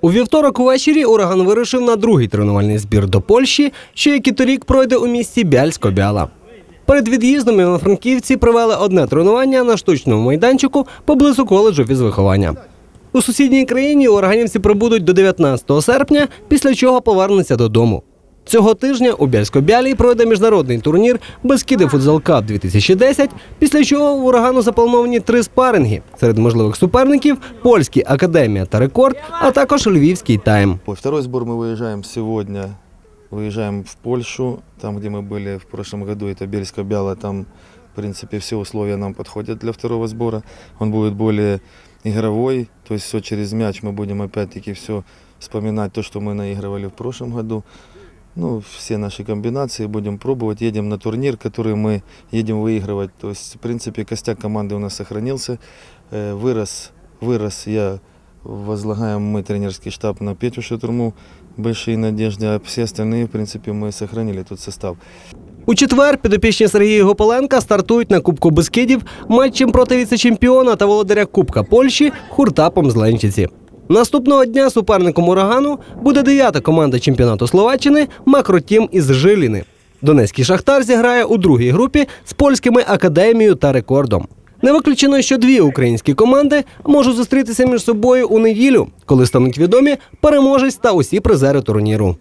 У вівторок увечері ураган вирушив на другий тренувальний збір до Польщі, що як і торік пройде у місті Бяльсько-Бяла. Перед від'їздом івано-франківці провели одне тренування на штучному майданчику поблизу коледжу фізвиховання. У сусідній країні ураганівці прибудуть до 19 серпня, після чого повернуться додому. Цього тижня у Бяльсько-Бялі пройде міжнародний турнір Бескіди Футзал Кап 2010, після чого у урагану заплановані три спаринги. Серед можливих суперників польський академія та рекорд, а також львівський тайм. Ой, Второй сбор мы выезжаем сегодня. Выезжаем в Польшу, там, где мы были в прошлом году, это Бельско-Бяло, там, в принципе, все условия нам подходят для второго сбора. Он будет более игровой, то есть все через мяч мы будем опять-таки все вспоминать то, что мы наигрывали в прошлом году. Ну, все наши комбинации будем пробовать. Едем на турнир, который мы едем выигрывать. То есть, в принципе, костяк команды у нас сохранился. Э, Вырос, вырос я, возлагаем мы тренерский штаб на Петю Шатурму. Большие надежды, а все остальные, в принципе, мы сохранили тут состав. У четвер підопічні Сергія Гополенка стартують на Кубку Бескидів матчем проти віце-чемпіона та володаря Кубка Польщі Хуртапом з Ленчиці. Наступного дня суперником урагану буде дев'ята команда чемпіонату Словаччини Макротім із Жиліни. Донецький шахтар зіграє у другій групі з польськими академією та рекордом. Не виключено, що дві українські команди можуть зустрітися між собою у неділю, коли стануть відомі переможець та усі призери турніру.